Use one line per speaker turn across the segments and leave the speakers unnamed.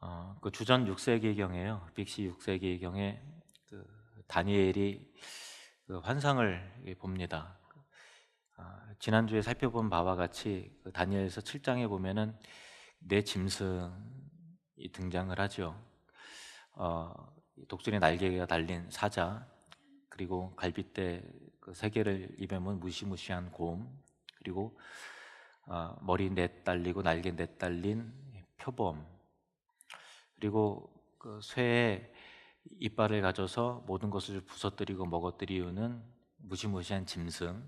어, 그 주전 6세기경에요. 빅시 6세기경에 그 다니엘이 그 환상을 봅니다. 아, 지난주에 살펴본 바와 같이 그 다니엘서 7장에 보면은 내 짐승이 등장을 하죠. 어, 독수리 날개가 달린 사자 그리고 갈빗대 그세 개를 입에 문 무시무시한 곰 그리고 어, 머리 넷 달리고 날개 넷 달린 표범 그리고 그 쇠의 이빨을 가져서 모든 것을 부서뜨리고 먹어뜨리우는 무시무시한 짐승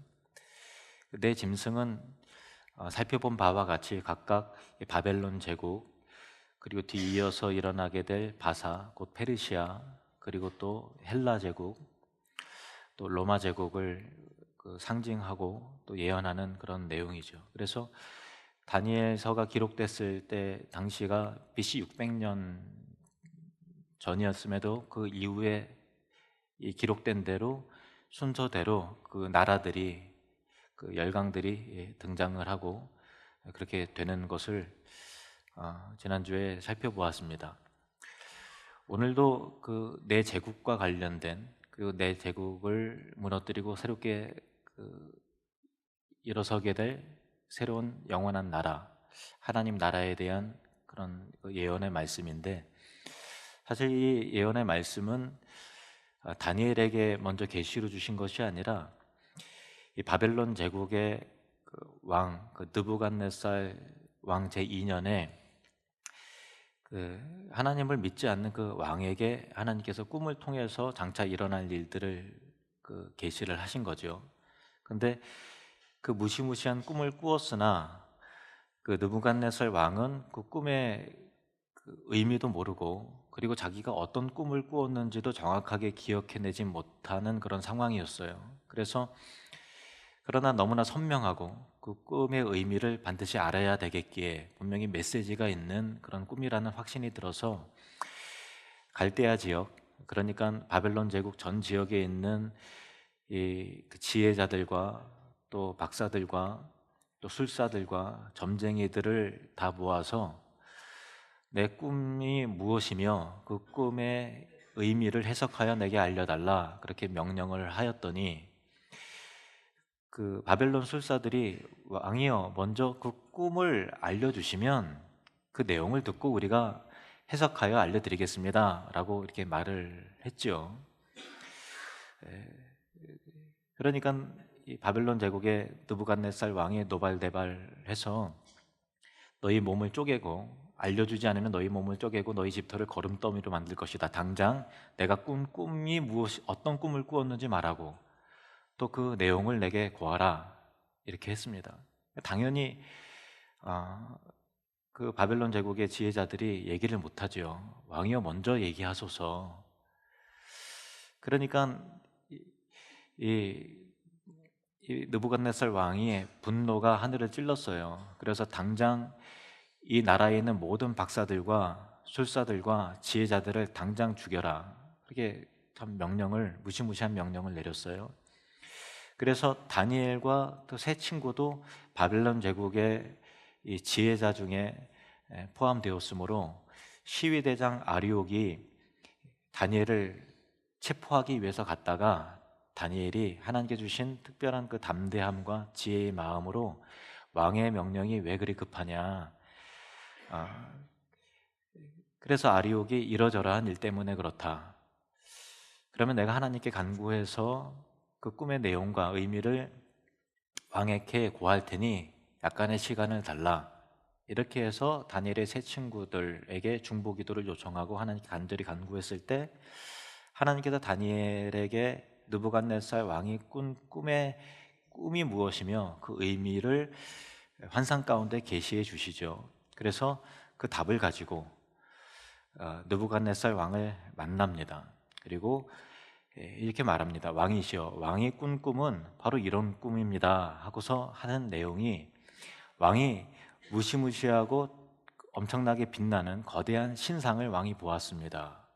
내 짐승은 어, 살펴본 바와 같이 각각 이 바벨론 제국 그리고 뒤이어서 일어나게 될 바사 곧 페르시아 그리고 또 헬라 제국 또 로마 제국을 그 상징하고 또 예언하는 그런 내용이죠. 그래서 다니엘서가 기록됐을 때 당시가 BC 600년 전이었음에도 그 이후에 이 기록된 대로 순서대로 그 나라들이 그 열강들이 예, 등장을 하고 그렇게 되는 것을 어, 지난주에 살펴보았습니다. 오늘도 그 내 제국과 관련된 그내 제국을 무너뜨리고 새롭게 그 일어서게 될 새로운 영원한 나라, 하나님 나라에 대한 그런 그 예언의 말씀인데 사실 이 예언의 말씀은 아, 다니엘에게 먼저 계시로 주신 것이 아니라 이 바벨론 제국의 그 왕, 그 느부갓네살 왕 제 2년에 그 하나님을 믿지 않는 그 왕에게 하나님께서 꿈을 통해서 장차 일어날 일들을 그 계시를 하신 거죠. 근데 그 무시무시한 꿈을 꾸었으나 그 느부갓네살 왕은 그 꿈의 그 의미도 모르고 그리고 자기가 어떤 꿈을 꾸었는지도 정확하게 기억해내지 못하는 그런 상황이었어요. 그래서 그러나 너무나 선명하고 그 꿈의 의미를 반드시 알아야 되겠기에 분명히 메시지가 있는 그런 꿈이라는 확신이 들어서 갈대아 지역 그러니까 바벨론 제국 전 지역에 있는 이그 지혜자들과 또 박사들과 또 술사들과 점쟁이들을 다 모아서 내 꿈이 무엇이며 그 꿈의 의미를 해석하여 내게 알려달라 그렇게 명령을 하였더니 그 바벨론 술사들이 왕이여 먼저 그 꿈을 알려주시면 그 내용을 듣고 우리가 해석하여 알려드리겠습니다라고 이렇게 말을 했죠. 에, 그러니까 이 바벨론 제국의 느부갓네살 왕이 노발대발해서 너희 몸을 쪼개고 알려주지 않으면 너희 몸을 쪼개고 너희 집터를 거름더미로 만들 것이다. 당장 내가 꾼 꿈이 무엇 어떤 꿈을 꾸었는지 말하고 또 그 내용을 내게 구하라 이렇게 했습니다. 당연히 어, 그 바벨론 제국의 지혜자들이 얘기를 못하죠. 왕이여 먼저 얘기하소서. 그러니까 이, 이 느부갓네살 왕이 분노가 하늘을 찔렀어요. 그래서 당장 이 나라에 있는 모든 박사들과 술사들과 지혜자들을 당장 죽여라. 그렇게 참 명령을 무시무시한 명령을 내렸어요. 그래서 다니엘과 또 세 친구도 바벨론 제국의 이 지혜자 중에 포함되었으므로 시위대장 아리옥이 다니엘을 체포하기 위해서 갔다가 다니엘이 하나님께 주신 특별한 그 담대함과 지혜의 마음으로 왕의 명령이 왜 그리 급하냐. 아, 그래서 아리옥이 이러저러한 일 때문에 그렇다. 그러면 내가 하나님께 간구해서 그 꿈의 내용과 의미를 왕에게 고할 테니 약간의 시간을 달라. 이렇게 해서 다니엘의 세 친구들에게 중보 기도를 요청하고 하나님께 간절히 간구했을 때 하나님께서 다니엘에게 느부갓네살 왕이 꾼 꿈의 꿈이 무엇이며 그 의미를 환상 가운데 계시해 주시죠. 그래서 그 답을 가지고 어, 느부갓네살 왕을 만납니다. 그리고 예, 이렇게 말합니다. 왕이시여, 왕이 꾼 꿈은 바로 이런 꿈입니다. 하고서 하는 내용이 왕이 무시무시하고 엄청나게 빛나는 거대한 신상을 왕이 보았습니다.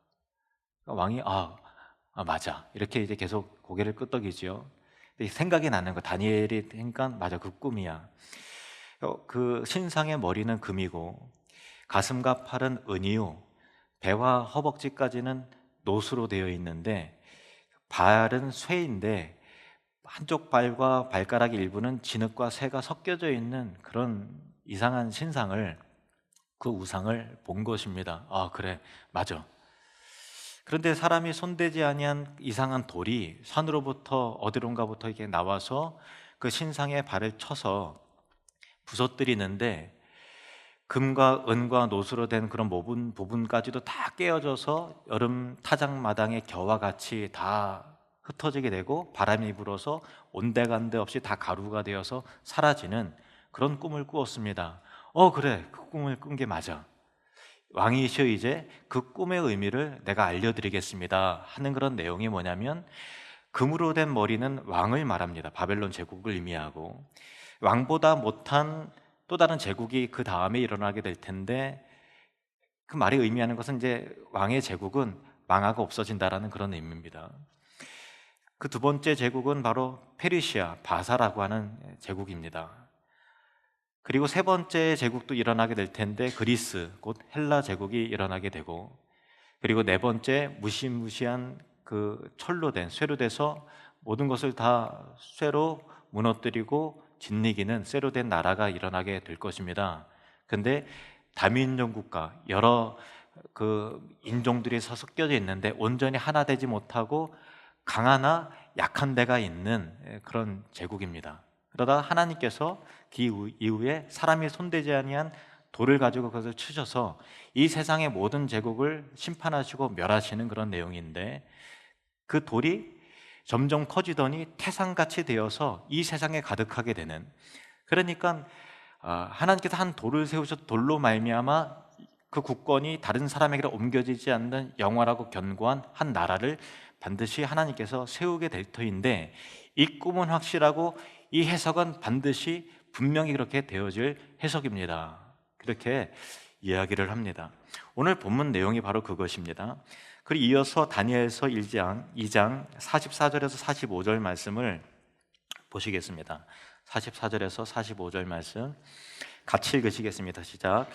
그러니까 왕이 아, 아 맞아 이렇게 이제 계속 고개를 끄덕이죠. 생각이 나는 거 다니엘이 그러니까 맞아 그 꿈이야. 어, 그 신상의 머리는 금이고 가슴과 팔은 은이요, 배와 허벅지까지는 노수로 되어 있는데 발은 쇠인데 한쪽 발과 발가락 일부는 진흙과 쇠가 섞여져 있는 그런 이상한 신상을 그 우상을 본 것입니다. 아 그래 맞아. 그런데 사람이 손대지 아니한 이상한 돌이 산으로부터 어디론가부터 이렇게 나와서 그 신상에 발을 쳐서 부서뜨리는데 금과 은과 노수로 된 그런 모분 부분까지도 다 깨어져서 여름 타작 마당의 겨와 같이 다 흩어지게 되고 바람이 불어서 온데간데 없이 다 가루가 되어서 사라지는 그런 꿈을 꾸었습니다. 어 그래 그 꿈을 꾼 게 맞아. 왕이시여 이제 그 꿈의 의미를 내가 알려드리겠습니다 하는 그런 내용이 뭐냐면 금으로 된 머리는 왕을 말합니다. 바벨론 제국을 의미하고 왕보다 못한 또 다른 제국이 그 다음에 일어나게 될 텐데 그 말이 의미하는 것은 이제 왕의 제국은 망하고 없어진다라는 그런 의미입니다. 그 두 번째 제국은 바로 페르시아 바사라고 하는 제국입니다. 그리고 세 번째 제국도 일어나게 될 텐데 그리스 곧 헬라 제국이 일어나게 되고 그리고 네 번째 무시무시한 그 철로 된 쇠로 돼서 모든 것을 다 쇠로 무너뜨리고 짓이기는 쇠로 된 나라가 일어나게 될 것입니다. 근데 다민족 국가 여러 그 인종들이 섞여져 있는데 온전히 하나 되지 못하고 강하나 약한 데가 있는 그런 제국입니다. 그러다 하나님께서 그 이후- 이후에 사람이 손대지 아니한 돌을 가지고 그것을 치셔서 이 세상의 모든 제국을 심판하시고 멸하시는 그런 내용인데 그 돌이 점점 커지더니 태산같이 되어서 이 세상에 가득하게 되는 그러니까 아, 하나님께서 한 돌을 세우셔 돌로 말미암아 그 국권이 다른 사람에게 옮겨지지 않는 영원하고 견고한 한 나라를 반드시 하나님께서 세우게 될 터인데 이 꿈은 확실하고 이 해석은 반드시 분명히 그렇게 되어질 해석입니다. 그렇게 이야기를 합니다. 오늘 본문 내용이 바로 그것입니다. 그리고 이어서 다니엘서 1장 2장 44절에서 45절 말씀을 보시겠습니다. 44절에서 45절 말씀 같이 읽으시겠습니다. 시작.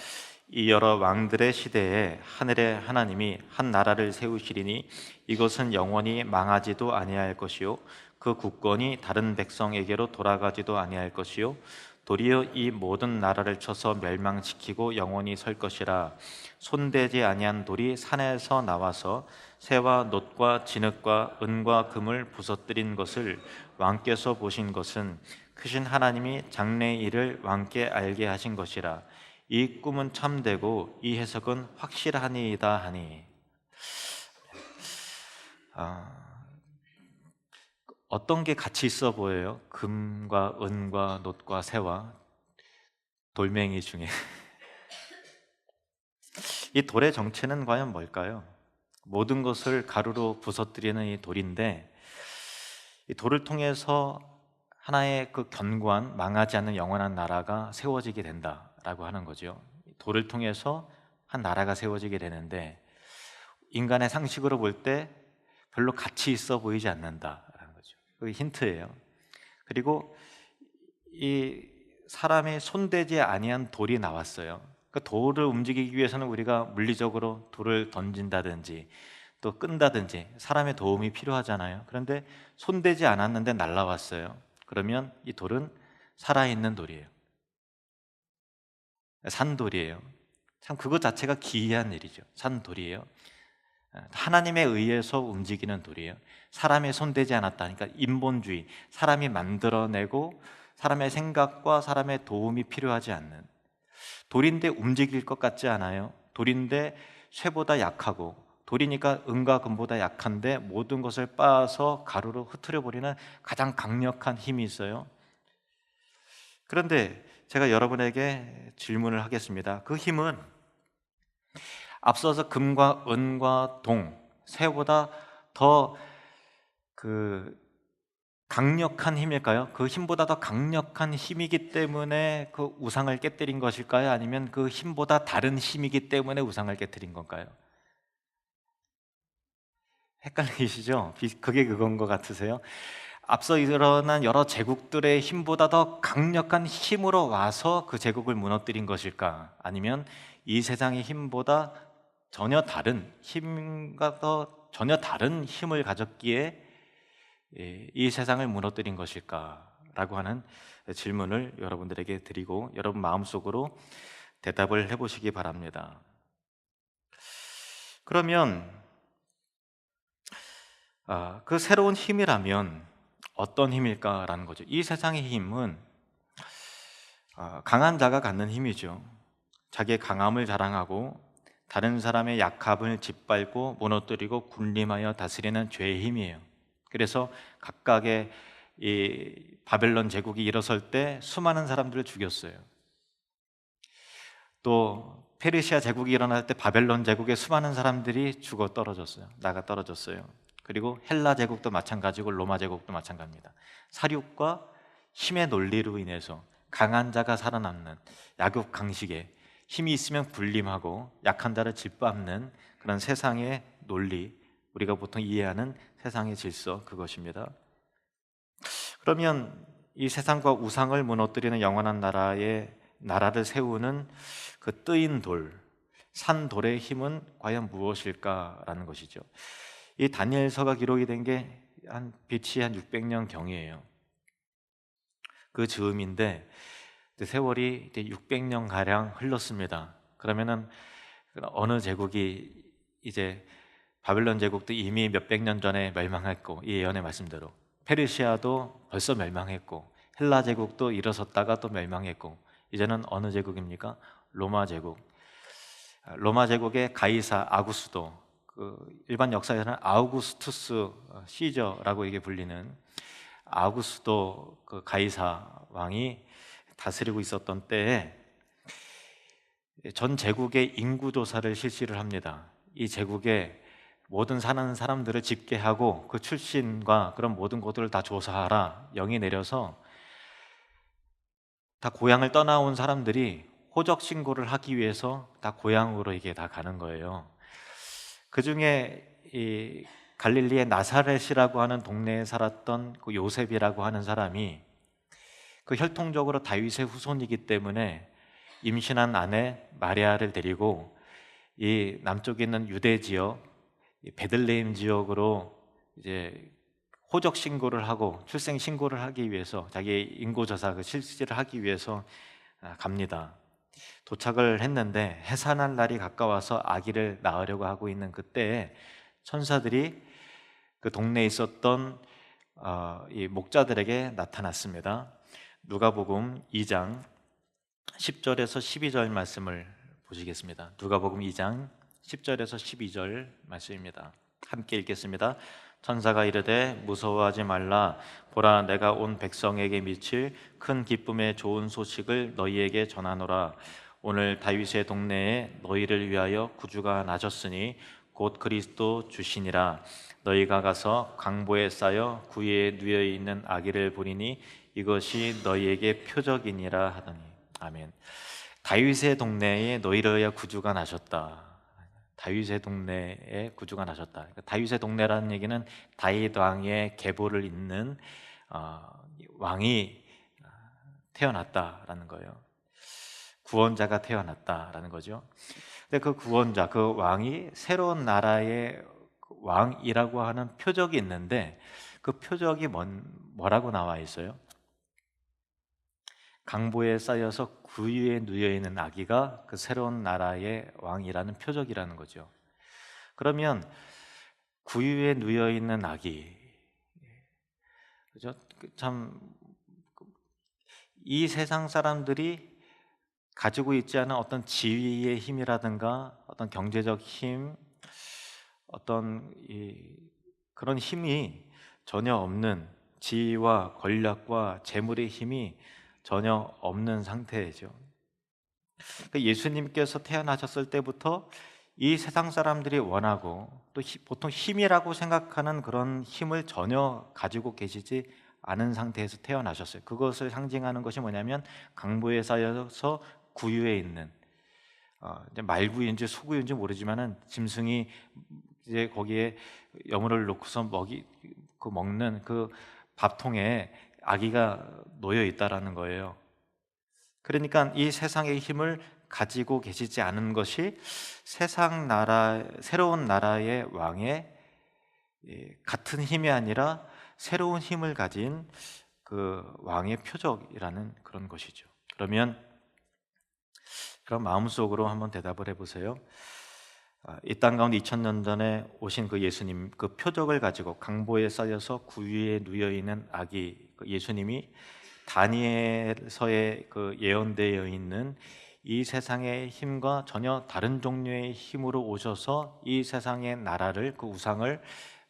이 여러 왕들의 시대에 하늘의 하나님이 한 나라를 세우시리니 이것은 영원히 망하지도 아니할 것이요 그 국권이 다른 백성에게로 돌아가지도 아니할 것이요. 도리어 이 모든 나라를 쳐서 멸망시키고 영원히 설 것이라. 손대지 아니한 돌이 산에서 나와서 새와 놋과 진흙과 은과 금을 부서뜨린 것을 왕께서 보신 것은 크신 하나님이 장래 일을 왕께 알게 하신 것이라. 이 꿈은 참되고 이 해석은 확실하니이다 하니. 아, 어떤 게 같이 있어 보여요? 금과 은과 놋과 새와 돌멩이 중에 이 돌의 정체는 과연 뭘까요? 모든 것을 가루로 부서뜨리는 이 돌인데 이 돌을 통해서 하나의 그 견고한 망하지 않는 영원한 나라가 세워지게 된다라고 하는 거죠. 돌을 통해서 한 나라가 세워지게 되는데 인간의 상식으로 볼 때 별로 가치 있어 보이지 거죠. 그게 힌트예요. 그리고 이 사람의 손대지 아니한 돌이 나왔어요. 그 돌을 움직이기 위해서는 우리가 물리적으로 돌을 던진다든지 또 끈다든지 사람의 도움이 필요하잖아요. 그런데 손대지 않았는데 날라왔어요. 그러면 이 돌은 살아있는 돌이에요. 산돌이에요. 참 그것 자체가 기이한 일이죠. 산돌이에요. 하나님에 의해서 움직이는 돌이에요. 사람의 손대지 않았다니까 인본주의, 사람이 만들어내고 사람의 생각과 사람의 도움이 필요하지 않는 돌인데 움직일 것 같지 않아요. 돌인데 쇠보다 약하고 돌이니까 은과 금보다 약한데 모든 것을 빻아서 가루로 흩트려 버리는 가장 강력한 힘이 있어요. 그런데 제가 여러분에게 질문을 하겠습니다. 그 힘은 앞서서 금과 은과 동, 새보다 더 그 강력한 힘일까요? 그 힘보다 더 강력한 힘이기 때문에 그 우상을 깨뜨린 것일까요? 아니면 그 힘보다 다른 힘이기 때문에 우상을 깨뜨린 건가요? 헷갈리시죠? 비- 그게 그건 것 같으세요? 앞서 일어난 여러 제국들의 힘보다 더 강력한 힘으로 와서 그 제국을 무너뜨린 것일까? 아니면 이 세상의 힘보다 전혀 다른 힘과 더 전혀 다른 힘을 가졌기에 예, 이 세상을 무너뜨린 것일까라고 하는 질문을 여러분들에게 드리고 여러분 마음속으로 대답을 해보시기 바랍니다. 그러면 아, 그 새로운 힘이라면 어떤 힘일까라는 거죠. 이 세상의 힘은 아, 강한 자가 갖는 힘이죠. 자기의 강함을 자랑하고 다른 사람의 약함을 짓밟고 무너뜨리고 군림하여 다스리는 죄의 힘이에요. 그래서 각각의 이 바벨론 제국이 일어설 때 수많은 사람들을 죽였어요. 또 페르시아 제국이 일어날 때 바벨론 제국의 수많은 사람들이 죽어 떨어졌어요. 나가 떨어졌어요. 그리고 헬라 제국도 마찬가지고 로마 제국도 마찬가지입니다. 사륙과 힘의 논리로 인해서 강한 자가 살아남는 야곱 강식에 힘이 있으면 군림하고 약한 자를 짓밟는 그런 세상의 논리, 우리가 보통 이해하는 세상의 질서 그것입니다. 그러면 이 세상과 우상을 무너뜨리는 영원한 나라의 나라를 세우는 그 뜨인 돌, 산 돌의 힘은 과연 무엇일까라는 것이죠. 이 다니엘서가 기록이 된 게 한 빛이 한 600년 경이에요. 그 즈음인데 세월이 이제 600년 가량 흘렀습니다. 그러면은 어느 제국이 이제 바벨론 제국도 이미 몇백 년 전에 멸망했고 이 예언의 말씀대로 페르시아도 벌써 멸망했고 헬라 제국도 일어섰다가 또 멸망했고 이제는 어느 제국입니까? 로마 제국. 로마 제국의 가이사 아구스도 그 일반 역사에서는 아우구스투스 시저라고 이게 불리는 아우구스도 그 가이사 왕이 다스리고 있었던 때에 전 제국의 인구 조사를 실시를 합니다. 이 제국에 모든 사는 사람들을 집계하고 그 출신과 그런 모든 것들을 다 조사하라 영이 내려서 다 고향을 떠나온 사람들이 호적 신고를 하기 위해서 다 고향으로 이게 다 가는 거예요. 그 중에 이 갈릴리의 나사렛이라고 하는 동네에 살았던 그 요셉이라고 하는 사람이 그 혈통적으로 다윗의 후손이기 때문에 임신한 아내 마리아를 데리고 이 남쪽에 있는 유대 지역 베들레헴 지역으로 이제 호적 신고를 하고 출생 신고를 하기 위해서 자기 인구 조사 그 실시를 하기 위해서 아, 갑니다. 도착을 했는데 해산할 날이 가까워서 아기를 낳으려고 하고 있는 그때에 천사들이 그 동네에 있었던 어, 이 목자들에게 나타났습니다. 누가복음 2장 10절에서 12절 말씀을 보시겠습니다. 누가복음 2장 10절에서 12절 말씀입니다. 함께 읽겠습니다. 천사가 이르되 무서워하지 말라 보라 내가 온 백성에게 미칠 큰 기쁨의 좋은 소식을 너희에게 전하노라 오늘 다윗의 동네에 너희를 위하여 구주가 나셨으니 곧 그리스도 주시니라 너희가 가서 강보에 쌓여 구유에 누여 있는 아기를 보리니 이것이 너희에게 표적이니라 하더니 아멘 다윗의 동네에 너희를 구주가 나셨다 다윗의 동네에 구주가 나셨다. 그러니까 다윗의 동네라는 얘기는 다윗 왕의 계보를 잇는 어, 왕이 태어났다라는 거예요. 구원자가 태어났다라는 거죠. 근데 그 구원자, 그 왕이 새로운 나라의 왕이라고 하는 표적이 있는데 그 표적이 뭔, 뭐라고 나와 있어요? 강보에 쌓여서 구유에 누여 있는 아기가 그 새로운 나라의 왕이라는 표적이라는 거죠. 그러면 구유에 누여 있는 아기, 그죠? 참, 이 세상 사람들이 가지고 있지 않은 어떤 지위의 힘이라든가 어떤 경제적 힘, 어떤 그런 힘이 전혀 없는 지위와 권력과 재물의 힘이 전혀 없는 상태죠. 그러니까 예수님께서 태어나셨을 때부터 이 세상 사람들이 원하고 또 보통 힘이라고 생각하는 그런 힘을 전혀 가지고 계시지 않은 상태에서 태어나셨어요. 그것을 상징하는 것이 뭐냐면 강보에 쌓여서 구유에 있는 어, 말구인지 소구인지 모르지만은 짐승이 이제 거기에 여물을 놓고서 먹이 그 먹는 그 밥통에 아기가 놓여 있다라는 거예요. 그러니까 이 세상의 힘을 가지고 계시지 않은 것이 세상 나라 새로운 나라의 왕의 예, 같은 힘이 아니라 새로운 힘을 가진 그 왕의 표적이라는 그런 것이죠. 그러면 그럼 마음속으로 한번 대답을 해보세요. 아, 이땅 가운데 2000년 전에 오신 그 예수님 그 표적을 가지고 강보에 쌓여서 구위에 누여 있는 아기 그 예수님이 다니엘서에 그 예언되어 있는 이 세상의 힘과 전혀 다른 종류의 힘으로 오셔서 이 세상의 나라를 그 우상을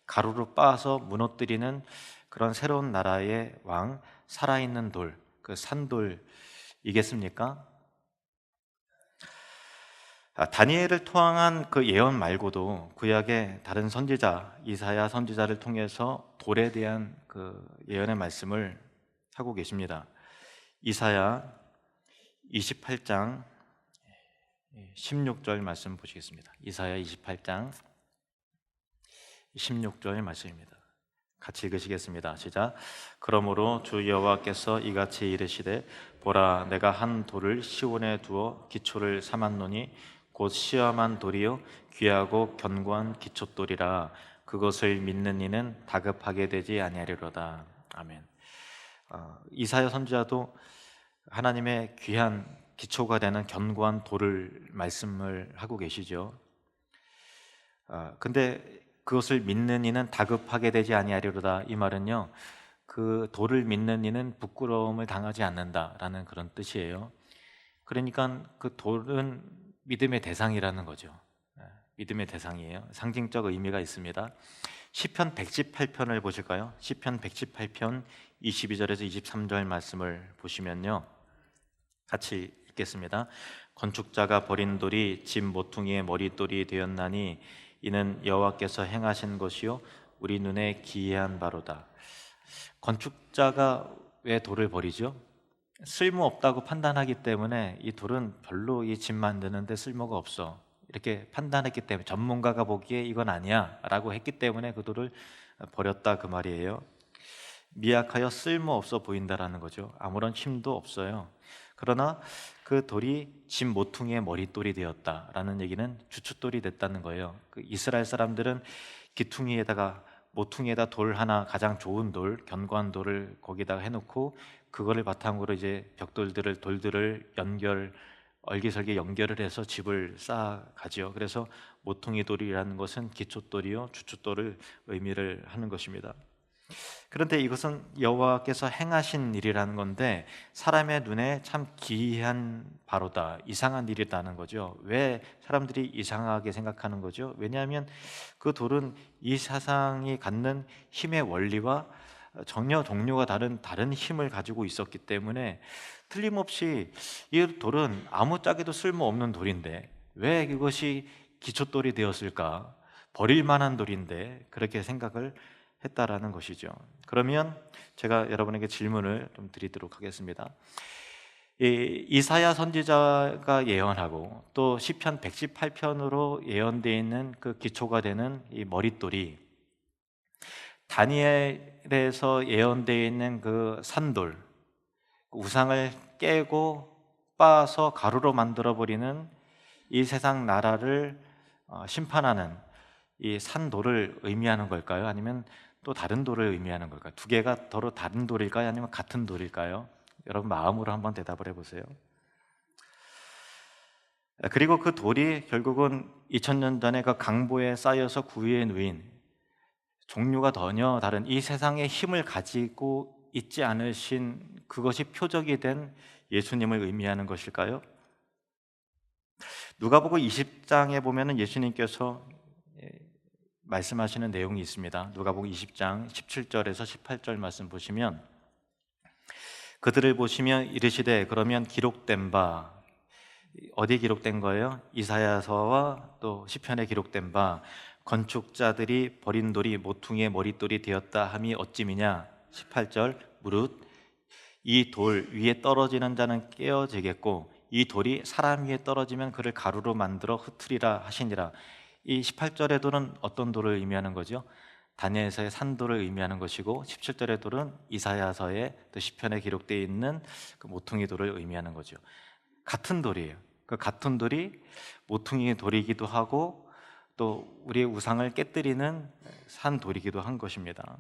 가루로 빻아서 무너뜨리는 그런 새로운 나라의 왕 살아있는 돌 그 산돌이겠습니까? 아, 다니엘을 통한 그 예언 말고도 구약의 다른 선지자 이사야 선지자를 통해서 돌에 대한 그 예언의 말씀을 하고 계십니다. 이사야 28장 16절 말씀 보시겠습니다. 이사야 28장 16절 말씀입니다. 같이 읽으시겠습니다. 시작. 그러므로 주 여호와께서 이같이 이르시되 보라 내가 한 돌을 시온에 두어 기초를 삼았노니 곧 시험한 돌이요 귀하고 견고한 기초돌이라 그것을 믿는 이는 다급하게 되지 아니하리로다. 아멘. 어, 이사야 선지자도 하나님의 귀한 기초가 되는 견고한 돌을 말씀을 하고 계시죠. 어, 근데 그것을 믿는 이는 다급하게 되지 아니하리로다. 이 말은요. 그 돌을 믿는 이는 부끄러움을 당하지 않는다라는 그런 뜻이에요. 그러니까 그 돌은 믿음의 대상이라는 거죠. 예, 믿음의 대상이에요. 상징적 의미가 있습니다. 시편 118편을 보실까요? 시편 118편 22절에서 23절 말씀을 보시면요. 같이 읽겠습니다. 건축자가 버린 돌이 집 모퉁이의 머릿돌이 되었나니 이는 여호와께서 행하신 것이요 우리 눈에 기이한 바로다. 건축자가 왜 돌을 버리죠? 쓸모 없다고 판단하기 때문에 이 돌은 별로 이 집 만드는데 쓸모가 없어 이렇게 판단했기 때문에 전문가가 보기에 이건 아니야라고 했기 때문에 그 돌을 버렸다 그 말이에요. 미약하여 쓸모 없어 보인다라는 거죠. 아무런 힘도 없어요. 그러나 그 돌이 집 모퉁이의 머릿돌이 되었다라는 얘기는 주춧돌이 됐다는 거예요. 그 이스라엘 사람들은 기퉁이에다가 모퉁이에다 돌 하나 가장 좋은 돌, 견고한 돌을 거기다가 해놓고 그거를 바탕으로 이제 벽돌들을 돌들을 연결 얼기설기 연결을 해서 집을 쌓아가지요. 그래서 모퉁이 돌이라는 것은 기초돌이요 주춧돌을 의미를 하는 것입니다. 그런데 이것은 여호와께서 행하신 일이라는 건데 사람의 눈에 참 기이한 바로다 이상한 일이라는 거죠. 왜 사람들이 이상하게 생각하는 거죠? 왜냐하면 그 돌은 이 사상이 갖는 힘의 원리와 전혀 종류가 다른 다른 힘을 가지고 있었기 때문에 틀림없이 이 돌은 아무 짝에도 쓸모없는 돌인데 왜 이것이 기초돌이 되었을까? 버릴 만한 돌인데 그렇게 생각을 했다라는 것이죠. 그러면 제가 여러분에게 질문을 좀 드리도록 하겠습니다. 이 이사야 선지자가 예언하고 또 시편 118편으로 예언되어 있는 그 기초가 되는 이 머릿돌이 다니엘에서 예언되어 있는 그 산돌 그 우상을 깨고 빻아서 가루로 만들어 버리는 이 세상 나라를 어, 심판하는 이 산돌을 의미하는 걸까요? 아니면 또 다른 돌을 의미하는 걸까요? 두 개가 더러 다른 돌일까요? 아니면 같은 돌일까요? 여러분 마음으로 한번 대답을 해보세요. 그리고 그 돌이 결국은 2000년 전에 그 강보에 쌓여서 구위에 누인 종류가 전혀 다른 이 세상의 힘을 가지고 있지 않으신 그것이 표적이 된 예수님을 의미하는 것일까요? 누가복음 20장에 보면은 예수님께서 말씀하시는 내용이 있습니다. 누가복음 20장 17절에서 18절 말씀 보시면 그들을 보시면 이르시되 그러면 기록된 바 어디에 기록된 거예요? 이사야서와 또 시편에 기록된 바 건축자들이 버린 돌이 모퉁이의 머릿돌이 되었다 함이 어찌미냐 18절 무릇 이 돌 위에 떨어지는 자는 깨어지겠고 이 돌이 사람 위에 떨어지면 그를 가루로 만들어 흩으리라 하시니라 이 18절의 돌은 어떤 돌을 의미하는 거죠? 다니엘서의 산돌을 의미하는 것이고 17절의 돌은 이사야서의 또 시편에 기록되어 있는 그 모퉁이 돌을 의미하는 거죠. 같은 돌이에요. 그 같은 돌이 모퉁이 돌이기도 하고 또 우리의 우상을 깨뜨리는 산 돌이기도 한 것입니다.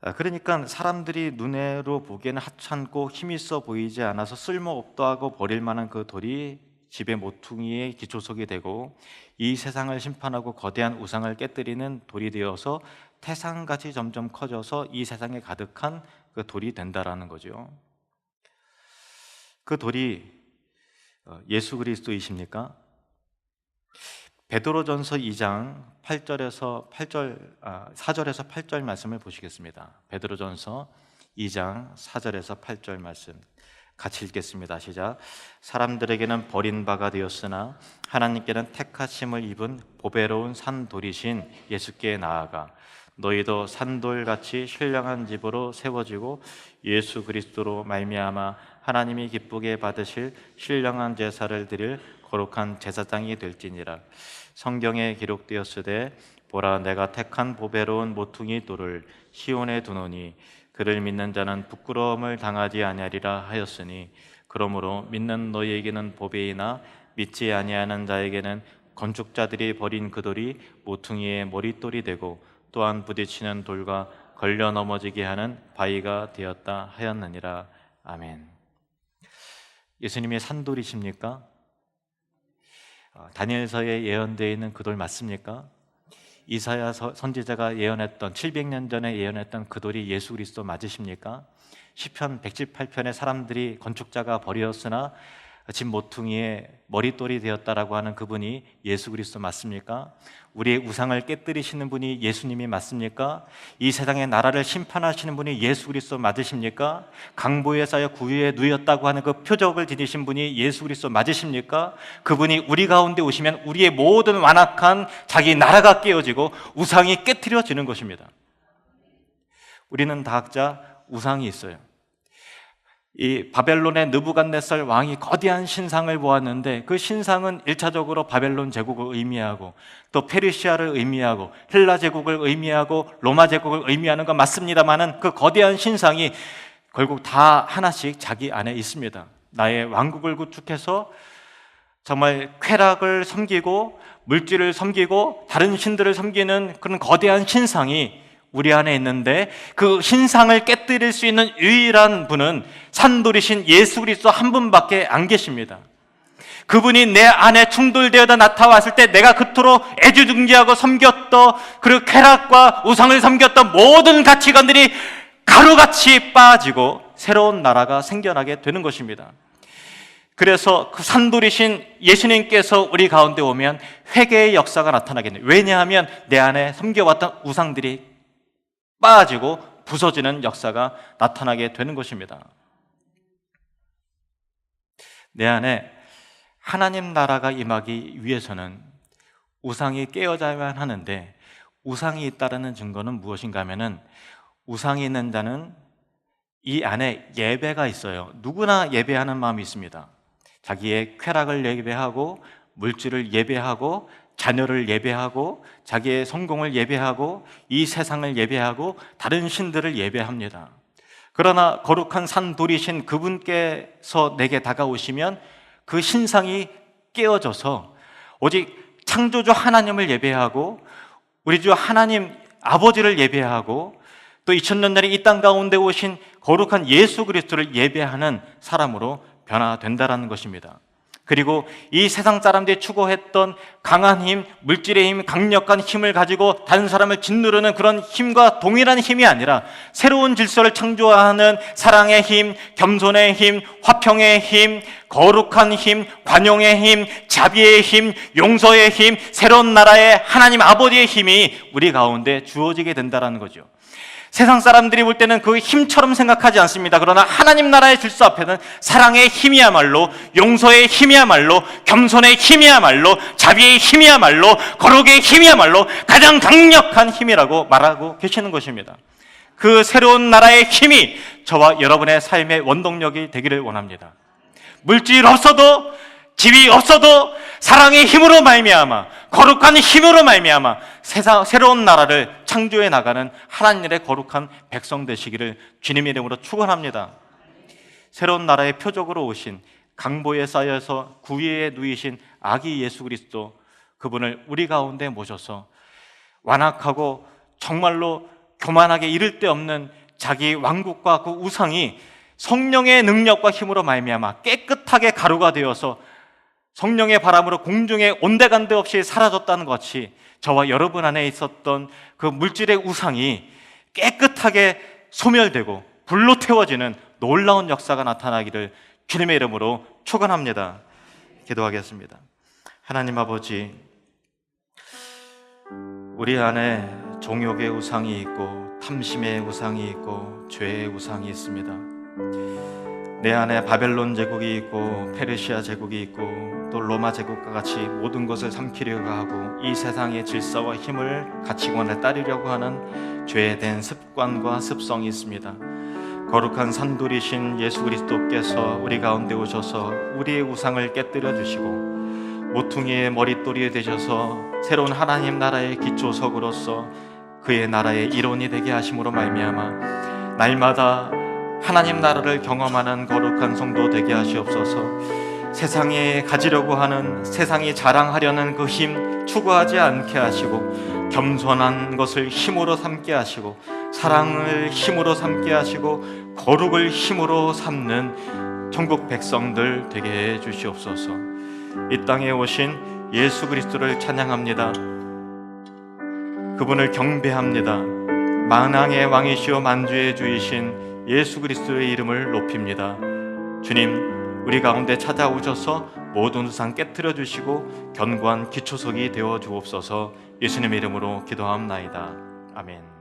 아, 그러니까 사람들이 눈으로 보기에는 하찮고 힘있어 보이지 않아서 쓸모없다 하고 버릴 만한 그 돌이 집의 모퉁이의 기초석이 되고 이 세상을 심판하고 거대한 우상을 깨뜨리는 돌이 되어서 태산같이 점점 커져서 이 세상에 가득한 그 돌이 된다라는 거죠. 그 돌이 어, 예수 그리스도이십니까? 베드로전서 2장 8절에서 8절 아, 4절에서 8절 말씀을 보시겠습니다. 베드로전서 2장 4절에서 8절 말씀 같이 읽겠습니다. 시작. 사람들에게는 버린 바가 되었으나 하나님께는 택하심을 입은 보배로운 산돌이신 예수께 나아가 너희도 산돌같이 신령한 집으로 세워지고 예수 그리스도로 말미암아 하나님이 기쁘게 받으실 신령한 제사를 드릴 거룩한 제사장이 될지니라 성경에 기록되었으되 보라 내가 택한 보배로운 모퉁이 돌을 시온에 두노니 그를 믿는 자는 부끄러움을 당하지 아니하리라 하였으니 그러므로 믿는 너희에게는 보배이나 믿지 아니하는 자에게는 건축자들이 버린 그 돌이 모퉁이의 머릿돌이 되고 또한 부딪히는 돌과 걸려 넘어지게 하는 바위가 되었다 하였느니라 아멘. 예수님이 산돌이십니까? 어, 다니엘서에 예언되어 있는 그 돌 맞습니까? 이사야 서- 선지자가 예언했던 700년 전에 예언했던 그 돌이 예수 그리스도 맞으십니까? 시편 118편에 사람들이 건축자가 버리었으나 집 모퉁이에 머릿돌이 되었다라고 하는 그분이 예수 그리스도 맞습니까? 우리의 우상을 깨뜨리시는 분이 예수님이 맞습니까? 이 세상의 나라를 심판하시는 분이 예수 그리스도 맞으십니까? 강보에 쌓여 구유에 누였다고 하는 그 표적을 지니신 분이 예수 그리스도 맞으십니까? 그분이 우리 가운데 오시면 우리의 모든 완악한 자기 나라가 깨어지고 우상이 깨뜨려지는 것입니다. 우리는 다 각자 우상이 있어요. 이 바벨론의 느부갓네살 왕이 거대한 신상을 보았는데 그 신상은 일차적으로 바벨론 제국을 의미하고 또 페르시아를 의미하고 헬라 제국을 의미하고 로마 제국을 의미하는 건 맞습니다만은 그 거대한 신상이 결국 다 하나씩 자기 안에 있습니다. 나의 왕국을 구축해서 정말 쾌락을 섬기고 물질을 섬기고 다른 신들을 섬기는 그런 거대한 신상이 우리 안에 있는데 그 신상을 깨뜨릴 수 있는 유일한 분은 산돌이신 예수 그리스도 한 분밖에 안 계십니다. 그분이 내 안에 충돌되어다 나타왔을 때 내가 그토록 애주둥지하고 섬겼던 그 쾌락과 우상을 섬겼던 모든 가치관들이 가루같이 빠지고 새로운 나라가 생겨나게 되는 것입니다. 그래서 그 산돌이신 예수님께서 우리 가운데 오면 회개의 역사가 나타나겠네요. 왜냐하면 내 안에 섬겨왔던 우상들이 빠지고 부서지는 역사가 나타나게 되는 것입니다. 내 안에 하나님 나라가 임하기 위해서는 우상이 깨어져야만 하는데 우상이 있다라는 증거는 무엇인가 하면은 우상이 있는 자는 이 안에 예배가 있어요. 누구나 예배하는 마음이 있습니다. 자기의 쾌락을 예배하고 물질을 예배하고 자녀를 예배하고 자기의 성공을 예배하고 이 세상을 예배하고 다른 신들을 예배합니다. 그러나 거룩한 산 돌이신 그분께서 내게 다가오시면 그 신상이 깨어져서 오직 창조주 하나님을 예배하고 우리 주 하나님 아버지를 예배하고 또 2000년 전에 이 땅 가운데 오신 거룩한 예수 그리스도를 예배하는 사람으로 변화된다라는 것입니다. 그리고 이 세상 사람들이 추구했던 강한 힘, 물질의 힘, 강력한 힘을 가지고 다른 사람을 짓누르는 그런 힘과 동일한 힘이 아니라 새로운 질서를 창조하는 사랑의 힘, 겸손의 힘, 화평의 힘, 거룩한 힘, 관용의 힘, 자비의 힘, 용서의 힘, 새로운 나라의 하나님 아버지의 힘이 우리 가운데 주어지게 된다는 거죠. 세상 사람들이 볼 때는 그 힘처럼 생각하지 않습니다. 그러나 하나님 나라의 질서 앞에는 사랑의 힘이야말로, 용서의 힘이야말로, 겸손의 힘이야말로, 자비의 힘이야말로, 거룩의 힘이야말로 가장 강력한 힘이라고 말하고 계시는 것입니다. 그 새로운 나라의 힘이 저와 여러분의 삶의 원동력이 되기를 원합니다. 물질 없어도 지위 없어도 사랑의 힘으로 말미암아 거룩한 힘으로 말미암아 세상 새로운 나라를 창조해 나가는 하나님의 거룩한 백성 되시기를 주님의 이름으로 축원합니다. 새로운 나라의 표적으로 오신 강보에 쌓여서 구위에 누이신 아기 예수 그리스도 그분을 우리 가운데 모셔서 완악하고 정말로 교만하게 이를 데 없는 자기 왕국과 그 우상이 성령의 능력과 힘으로 말미암아 깨끗하게 가루가 되어서 성령의 바람으로 공중에 온데간데 없이 사라졌다는 것 같이 저와 여러분 안에 있었던 그 물질의 우상이 깨끗하게 소멸되고 불로 태워지는 놀라운 역사가 나타나기를 주님의 이름으로 축원합니다. 기도하겠습니다. 하나님 아버지 우리 안에 종욕의 우상이 있고 탐심의 우상이 있고 죄의 우상이 있습니다. 내 안에 바벨론 제국이 있고 페르시아 제국이 있고 또 로마 제국과 같이 모든 것을 삼키려고 하고 이 세상의 질서와 힘을 가치관을 따르려고 하는 죄된 습관과 습성이 있습니다. 거룩한 산돌이신 예수 그리스도께서 우리 가운데 오셔서 우리의 우상을 깨뜨려 주시고 모퉁이의 머릿돌이 되셔서 새로운 하나님 나라의 기초석으로서 그의 나라의 일원이 되게 하심으로 말미암아 날마다 하나님 나라를 경험하는 거룩한 성도 되게 하시옵소서. 세상에 가지려고 하는 세상이 자랑하려는 그 힘 추구하지 않게 하시고 겸손한 것을 힘으로 삼게 하시고 사랑을 힘으로 삼게 하시고 거룩을 힘으로 삼는 천국 백성들 되게 해 주시옵소서. 이 땅에 오신 예수 그리스도를 찬양합니다. 그분을 경배합니다. 만왕의 왕이시오 만주의 주이신 예수 그리스도의 이름을 높입니다. 주님, 우리 가운데 찾아오셔서 모든 우상 깨뜨려 주시고 견고한 기초석이 되어 주옵소서. 예수님의 이름으로 기도함나이다. 아멘.